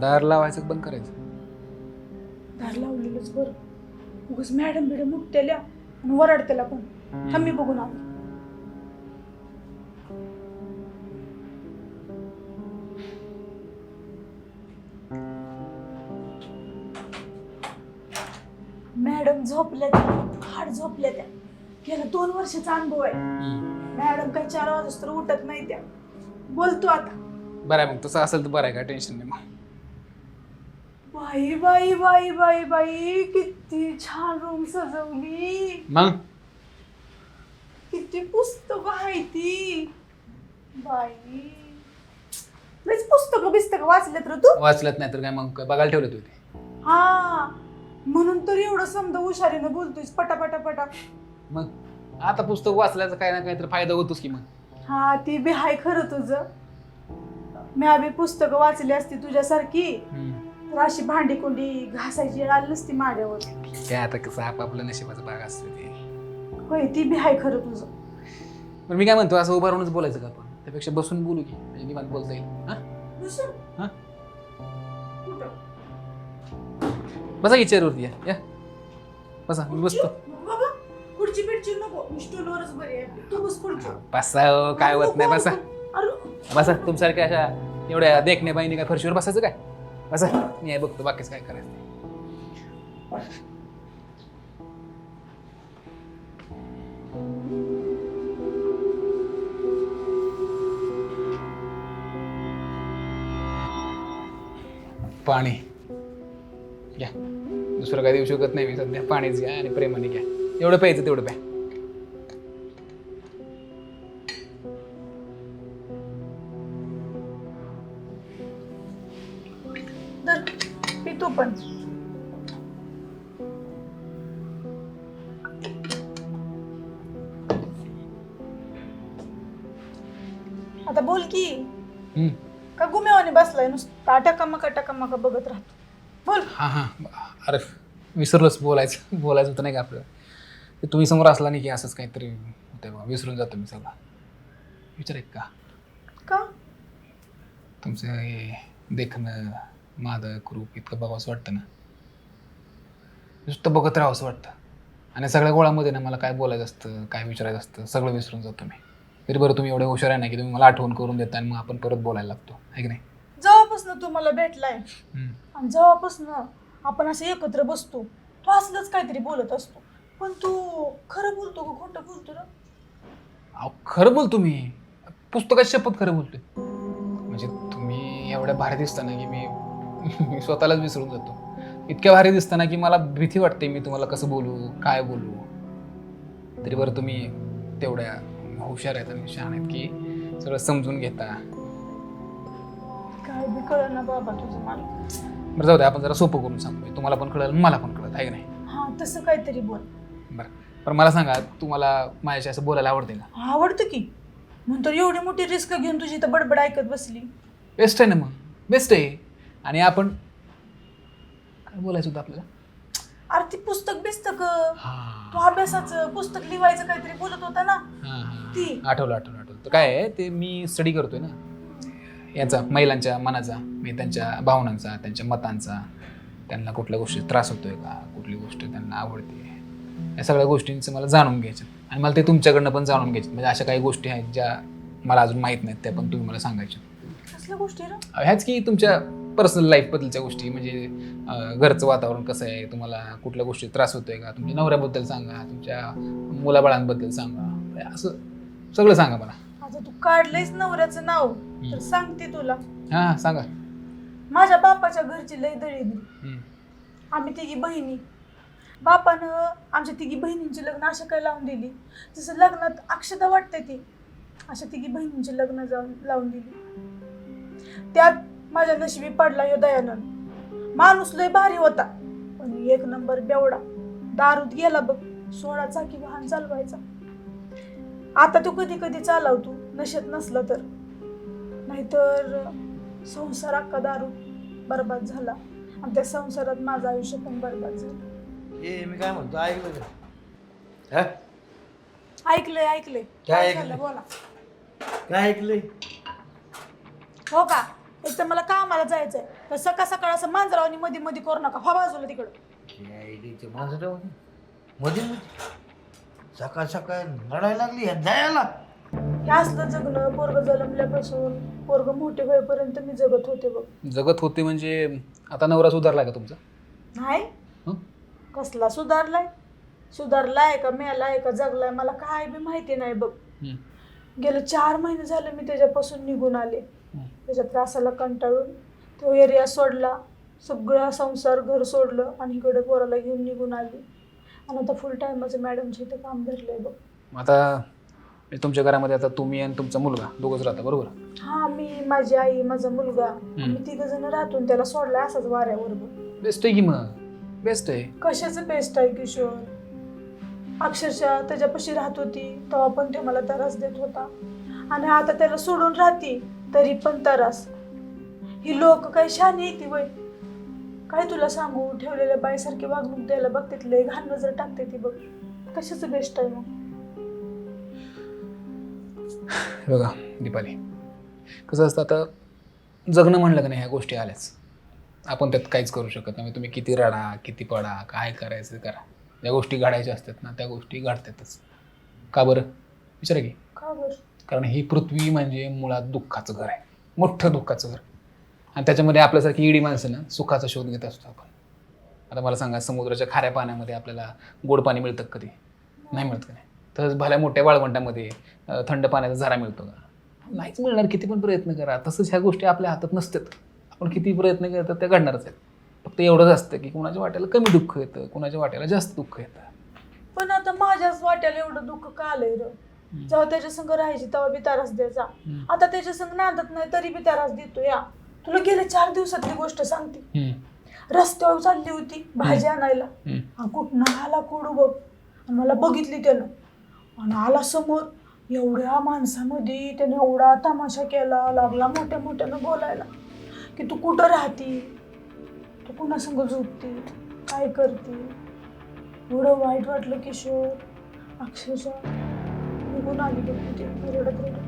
दार लावायचं बंद करायचं? दार लावलेलंच बरं. उगाच मॅडम बिडम उठतेल्या आणि वरडतेला पण. थांब बघून आलो. मॅडम झोपल्या त्या हाड झोपल्या त्या. गेला दोन वर्षाचा अनुभव आहे. मॅडम काही चार वाजता तर उठत नाही त्या. बोलतो आता. बरं आहे मग तसं असेल तर बरं आहे काय टेन्शन नाही मग. बाई बाई बाई बाई बाई किती छान रूम सजवली. मग? किती पुस्तक आहे ती. बाई. लयच पुस्तक बिस्तक वाचलेत रे तू. वाचलत नाही तर काय मग? काय बघायला ठेवलं तुम्ही हा. म्हणून तर एवढं समजा हुशारीनं बोलतोय पटा पटा. मग? आता पुस्तक वाचल्याचा काही ना काहीतरी फायदा होतोच की मग. हा ती बी हाय खरं तुझं. मी आधी पुस्तकं वाचली असती तुझ्यासारखी. तर अशी भांडी कोंडी घासायची आली नसती माझ्यावर. काय आता कसं आपापलं नशिबाचं भाग असतं ते. होय ती बी हाय खरं तुझं. पण मी काय म्हणतो असं उभं राहूनच बोलायचं का आपण? त्यापेक्षा बसून बोलू की म्हणजे निवांत बोलता येईल. हा? हा? बसा की चेअरवरती या या. बसा मी बसतो. बाबा खुर्ची बिडची नको. मी स्टूलवरच बरी आहे. तू बस खुर्ची. बसा हो, काय होत नाही बसा. अरे बसा तुमच्यासारख्या अशा एवढ्या देखण्या बाईने काय फरशीवर बसायचं काय? असं मी आहे बघतो बाकीच काय करायचं पाणी. घ्या. दुसरं काय देऊ शकत नाही मी. सध्या पाणीच घ्या आणि प्रेमाने घ्या. एवढं प्यायचं तेवढं तू पण. आता बोल की. हम्म. का गुमेवाने बसलाय नुसतं टकामका टकामका बघत राहतो. बोल. हां हां. अरे विसरलोच बोलायचं. बोलायचं होतं नाही का आपलं ते तुम्ही समोर असला नाही की असंच काहीतरी होतंय बा विसरून जातो मी सगळं विचार एक का? का? तुमचं हे देखणं मादक रूप इतकं बघावंसं वाटतं ना. नुसतं बघत राहावंसं वाटतं. आणि सगळ्या गोळामध्ये ना मला काय बोलायचं असतं काय विचारायचं असतं सगळं विसरून जातो मी. तरी बरं तुम्ही एवढे हुशार आहे ना की तुम्ही मला आठवण करून देता आणि मग आपण परत बोलायला लागतो. आहे की नाही? जेव्हापासून तू मला भेटलाय हम्म. आणि जेव्हापासून आपण असं एकत्र बसतो तू असलंच काहीतरी बोलत असतो. पण तू खरं बोलतो का खोटं बोलतो ना अहो खरं बोलतो मी. पुस्तकात शपथ खरं बोलतोय. म्हणजे तुम्ही एवढ्या भारी दिसताना की मी मी स्वतःलाच विसरून जातो. इतक्या भारी दिसताना की मला भीती वाटते मी तुम्हाला कसं बोलू काय बोलू. तरी बरं तुम्ही तेवढ्या हुशार आहेत आणि शहाण आहेत की सगळं समजून घेता. काय बी कळ ना बाबा तुझं मला. बरं जाऊ दे आपण जरा सोपं करून सांगू तुम्हाला पण कळलं मला पण कळत आहे की नाही? हा तसं काहीतरी बोल. बरं. पण मला सांगा तुम्हाला माझ्याशी असं बोलायला आवडते का? आवडतं की. नंतर एवढी मोठी रिस्क घेऊन तुझी तर बडबड ऐकत बसली. बेस्ट आहे ना मग. बेस्ट आहे. आणि आपण काय बोलायचं होतं आपल्याला? अरे ती पुस्तक बिस्तक. तू हां अभ्यासाचं पुस्तक लिवायचं काहीतरी बोलत होता ना. हां ती. आठवलं आठवलं आठवलं. तर काय आहे ते मी स्टडी करतोय ना. याचा महिलांच्या मनाचा मी त्यांच्या भावनांचा त्यांच्या मतांचा त्यांना कुठल्या गोष्टी त्रास होतोय का कुठली गोष्ट त्यांना आवडते. या सगळ्या गोष्टींचं मला जाणून घ्यायचं. आणि मला ते तुमच्याकडनं पण जाणून घ्यायचं. म्हणजे अशा काही गोष्टी आहेत ज्या मला अजून माहीत नाहीत त्या पण तुम्ही मला सांगायच्या कसल्या गोष्टी रे? ह्याच की तुमच्या पर्सनल लाईफबद्दलच्या गोष्टी म्हणजे घरचं वातावरण कसं आहे तुम्हाला कुठल्या गोष्टी त्रास होतोय का? तुमच्या नवऱ्याबद्दल सांगा तुमच्या मुलाबाळांबद्दल सांगा असं सगळं सांगा मला. आता तू काढलंयस नवऱ्याचं नाव तर सांगते तुला. हां सांगा. माझ्या बापाच्या घरची लय दळी. आम्ही तिघी बहिणी. बापानं आमच्या तिघी बहिणींची लग्न अशा काय लावून दिली. जसं लग्नात अक्षता वाटते ती अशा तिघी बहिणींची लग्न जाऊन लावून दिली. त्यात माझ्या नशिबी पडला यो दयानंद. माणूस लय भारी होता. पण एक नंबर बेवडा. दारूत गेला बघ. सोळा चाकी वाहन चालवायचा. आता तू कधी कधी चालवतो नशेत नसलं तर. नाहीतर संसार अख्खा दारू बर्बाद झाला. आणि त्या संसारात माझं आयुष्य पण बर्बाद झालं. हे मी काय म्हणतो? ऐकलं का? हा? ऐकलंय ऐकलंय. काय झालं ऐकलंय? बोला. काय ऐकलंय? हो का? एक तर मला कामाला जायचंय. तर सकाळ सकाळ असं मांजरावानी मध्ये मध्ये करू नका. फा बाजूला तिकडं. मध्ये मध्ये सकाळ सकाळ लढायला लागली जायला हे असलं जगणं पोरग जन्मल्यापासून पोरग मोठे होईपर्यंत मी जगत होते बघ. जगत होते म्हणजे आता नवरा सुधारला का तुमचा? नाही. हं? कसला सुधारलाय? सुधारलाय का मेलाय का जगलाय? मला काय बी माहिती नाही बघ. हम्म. गेले चार महिने झाले मी त्याच्यापासून निघून आले. त्याच्या त्रासाला कंटाळून तो एरिया सोडला. सगळा संसार घर सोडलं आणि इकडे पोराला घेऊन निघून आली. आणि आता फुल टायमाचं मॅडमच्या इथं काम धरलंय बघ. आता तुमच्या घरामध्ये आता तुम्ही आणि तुमचा मुलगा दोघंच राहता बरोबर? हा मी माझी आई माझा मुलगा. आम्ही तिघ जण राहतून त्याला सोडलाय असाच वाऱ्यावर बेस्ट आहे की मग? बेस्ट आहे. कशाचं बेस्ट आहे किशोर? अक्षरशः त्याच्यापाशी राहत होती तेव्हा पण ते मला त्रास देत होता. आणि आता त्याला सोडून राहते. तरी पण त्रास. ही लोक काही शानी येते वय काय तुला सांगू ठेवलेल्या बाईसारखी वागणूक द्यायला बघते लय घाण नजर टाकते ती बघ. कशाचं बेस्ट आहे मग? बघा दीपाली. कसं असतं आता जगणं म्हणलं का नाही ह्या गोष्टी आल्याच. आपण त्यात काहीच करू शकत नाही. तुम्ही किती रडा किती पडा काय करायचं करा. ज्या गोष्टी घडायच्या असतात ना त्या गोष्टी घडतातच. का बरं? विचारा की. का बरं? कारण ही पृथ्वी म्हणजे मुळात दुःखाचं घर आहे. मोठं दुःखाचं घर. आणि त्याच्यामध्ये आपल्यासारखी इडी माणसं ना सुखाचा शोध घेत असतो आपण. आता मला सांगा समुद्राच्या खाऱ्या पाण्यामध्ये आपल्याला गोड पाणी मिळतं कधी? नाही मिळत का नाही? तसंच भल्या मोठ्या वाळवंटामध्ये थंड पाण्याचा झरा मिळतो का? नाहीच मिळणार किती पण प्रयत्न करा. तसंच ह्या गोष्टी आपल्या हातात नसतात. आपण किती प्रयत्न करतात त्या घडणारच आहेत. फक्त एवढंच असतं की कुणाच्या वाट्याला कमी दुःख येतं कुणाच्या वाट्याला जास्त दुःख येतं. पण आता माझ्याच वाट्याला एवढं दुःख का आलंय जेव्हा त्याच्या संग राहायची तेव्हा बी त्रास द्यायचा. आता त्याच्या संग नांदत नाही तरी बी त्रास देतो या. तुला गेल्या चार दिवसातली गोष्ट सांगते. रस्त्यावर चालली होती भाजी आणायला. कुठनं आला कोडू बघ. मला बघितली त्यानं. आणि आला समोर. एवढ्या माणसामध्ये त्याने एवढा तमाशा केला लागला मोठ्या मोठ्यानं बोलायला. की तू कुठं राहती? तू कुणासंग झोपते? काय करते? एवढं वाईट वाटलं किशोर. अक्षरशः निघून आली रडत रडत.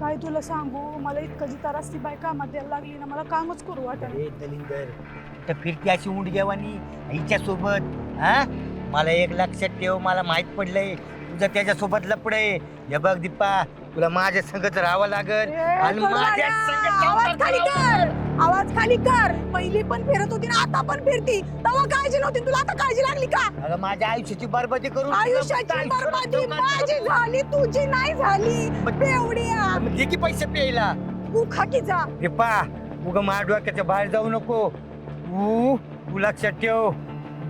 काय तुला सांगू? मला इतकं जी त्रास ती बाय कामात द्यायला लागली ना मला कामच करू वाटत अरे दलिंदर तर फिरती अशी उंडगेवानी सोबत हा? मला एक लक्षात ठेव मला माहीत पडलंय तुझं त्याच्यासोबत लपड आहे. हे बघ दीपा तुला माझ्या संगत राहावं लागल आणि माझ्या संगत आवाज खाली कर आवाज खाली कर. पहिली पण फिरत होती ना आता पण फिरती. तेव्हा काळजी नव्हती. तुला आता काळजी लागली का? अगं माझ्या आयुष्याची बरबादी करून आयुष्याची बरबादी माझी झाली तुझी नाही झाली. बेवड्या. दे की पैसे प्यायला. तू खाकी जा. दीपा उग माझ्या डोक्याच्या बाहेर जाऊ नको. तू तू लक्षात ठेव.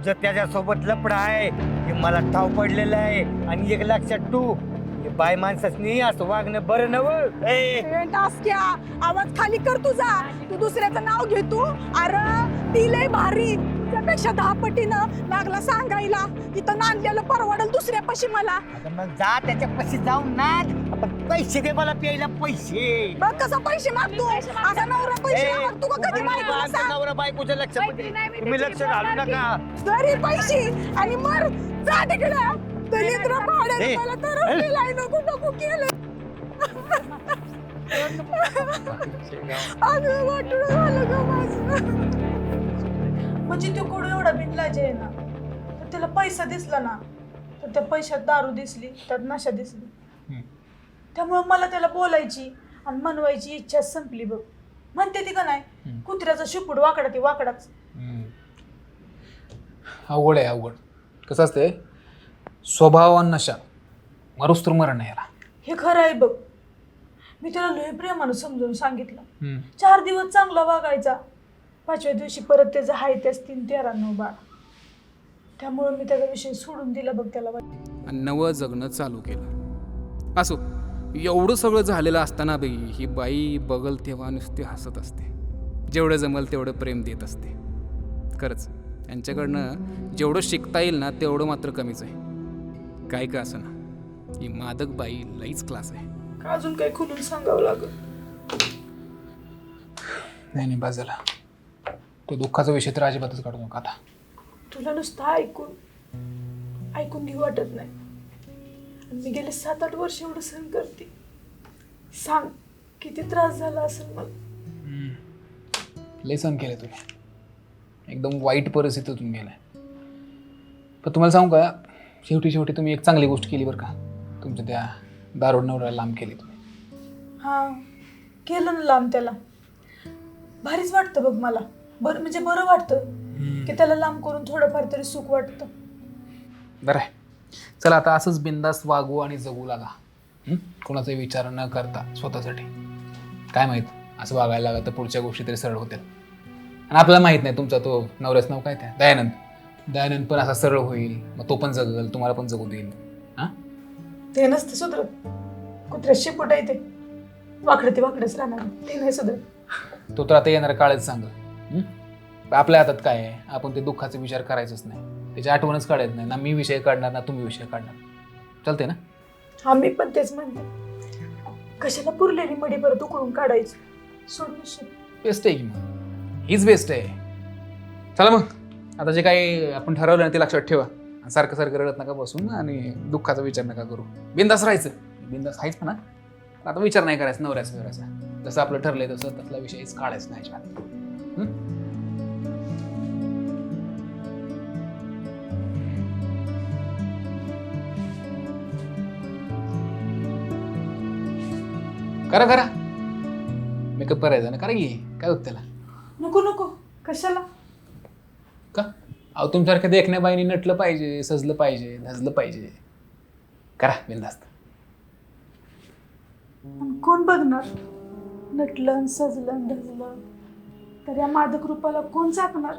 जर त्याच्यासोबत लपड आहे हे मला ठाव पडलेलं आहे. आणि एक लक्षात तू हे बाय माणसाच असं वागणं बरं नवं ए. ए, टास्क्या आवाज खाली कर तुझा. तू दुसऱ्याचं नाव घे तू. अरे ती लय भारी. तुझ्यापेक्षा दहा पटीनं लागला सांगायला. तिथं नांदलेलं परवडल दुसऱ्यापाशी मला. आता मग जा त्याच्यापाशी जाऊन नाद. आपण पैसे दे मला प्यायला पैसे. बघ कसा पैसे मागतो. असा नवरा पैसे ए, मागतो का कधी माहिती उगाच सांग. नवरा बायकोच्या लक्षामध्ये तुम्ही लक्ष घालू नका. जरी पैसे आणि मर. जा तिकडे. भाड्याने ए, मला नको नको वाटलं झालं ग माझं. म्हणजे तो कोण एवढा बिनलाज आहे ना तर त्याला पैसा दिसला ना तर त्या पैशात दारू दिसली त्यात नशा दिसली. हम्म. त्यामुळे मला त्याला बोलायची आणि म्हणवायची इच्छा संपली बघ. म्हणते ती का नाही हम्म. कुत्र्याचा शिपूड वाकडा ती वाकडाच. हम्म. अवघड आहे अवघड. कसं असते स्वभाव आणि नशा. मरुस तर मरण आहे याला. हे खरं आहे बघ. मी त्याला लय प्रेमानं समजावून सांगितलं. हम्म. चार दिवस चांगला वागायचा. पाचव्या दिवशी परत त्याचं हाय त्याच तीन तेरा नऊ बाळ. त्यामुळे मी त्याचा विषय सोडून दिला बघ त्याला. वाटलं. आणि नवं जगणं चालू केलं. असो एवढं सगळं झालेलं असताना बाई ही बाई बघल तेव्हा नुसती हसत असते. जेवढं जमल तेवढं प्रेम देत असते. खरंच यांच्याकडनं जेवढं शिकता येईल ना तेवढं मात्र कमीच आहे. काय का असं ना? ही मादक बाई लईच क्लास आहे. का अजून काही खुलून सांगावं लागल? नाही नाही बस झाला. तो दुःखाचा विषय तर अजिबातच काढू नका आता. तुला नुसतं ऐकून ऐकून घेऊ वाटत नाही. आणि मी गेले सात आठ वर्ष एवढं सहन करते. सांग किती त्रास झाला असेल मला? लय सहन केले तुम्ही एकदम वाईट परिस्थितीतून गेलाय. पण तुम्हाला सांगू का शेवटी शेवटी तुम्ही एक चांगली गोष्ट केली बरं का. तुमच्या त्या दारोड नवऱ्याला लांब केली तुम्ही. हा केलं ना लांब त्याला. भारीच वाटतं बघ मला. बरं म्हणजे बरं वाटतं की त्याला लांब करून थोडंफार तरी सुख वाटतं. बरं आहे. चला आता असंच बिंदास्त वागू आणि जगू लागा. हं? कोणाचाही विचार न करता स्वतःसाठी. काय माहीत? असं वागायला लागलं तर पुढच्या गोष्टी तरी सरळ होत्या आणि आपल्याला माहीत नाही तुमचा तो नवऱ्याचं नाव काय त्या? दयानंद. दयानंद पण असा सरळ होईल मग तो पण जगल तुम्हाला पण जगू देईल. हां? ते नसतं सुधरत. कुत्र्या शिपट आहे ते. वाकडे ते वाकडेच राहणार. ते नाही सुधरत. तो तर आता येणारा काळच सांगल हं? आपल्या हातात काय आहे? आपण ते दुःखाचा विचार करायचंच नाही. त्याची आठवणच काढायच नाही. ना मी विषय काढणार ना तुम्ही विषय काढणार. चालते ना? हा मी पण तेच म्हणते. कशाला पुरलेली मडी परत उकळून काढायची? सोड नशीब. बेस्ट आहे की मग? हीच बेस्ट आहे. चला मग. आता जे काही आपण ठरवलं ना ते लक्षात ठेवा. सारखं सारखं रडत नका बसून आणि दुःखाचा विचार नका करू. बिंदास राहायचं. बिंदास आहेच म्हणा आता विचार नाही करायचा नवऱ्याचा बिवऱ्याचा. जसं आपलं ठरलंय तसं त्यातला विषयच काढायचं नाही अजिबात. करा करा. मेकअप करायचा ना करा की. काय होत त्याला? नको नको. कशाला? अहो तुमच्यासारख्या देखण्या बाईनी नटलं पाहिजे सजलं पाहिजे धजलं पाहिजे. करा बिंदास्त कोण बघणार? नटलं सजलं ढजलं तर या मादक रूपाला कोण चाकणार?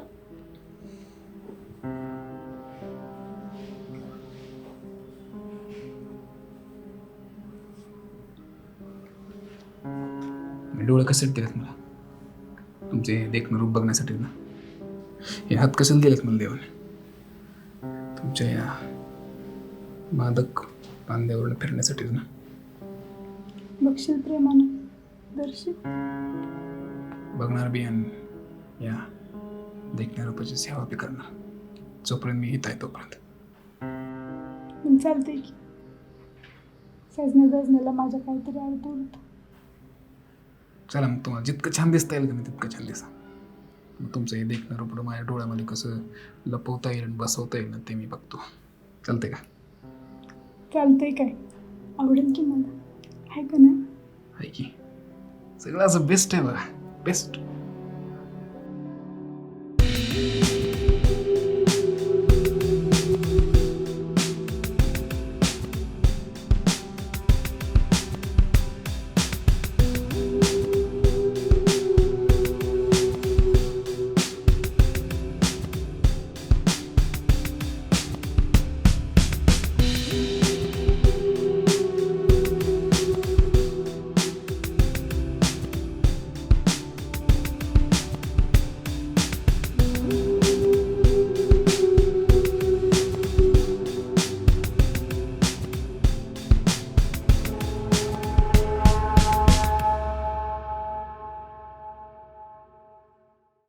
डोळे कसे दिलेत मला. तुमचे देखणं रूप बघण्यासाठी ना. हे हात कसे दिलेत मला देवाने? तुमच्या या मादक बांध्यावरून फिरण्यासाठीच ना? बघशील प्रेमानं दर्शित बघणार बी आणि या देखण्या रूपाची सेवा बी करणार. जोपर्यंत मी येत आहे तोपर्यंत. पण चालतंय की. सजण्या गजण्याला माझ्या काहीतरी उलट चला मग तुम्हाला जितकं छान दिसता येईल का नाही तितकं छान दिसा. मग तुमचं हे देखणं रूप माझ्या डोळ्यामध्ये कसं लपवता येईल आणि बसवता येईल ना ते मी बघतो. चालते का? चालतंय काय? आवडेल की मला? आहे का नाही? आहे की. सगळं असं बेस्ट आहे बघा बेस्ट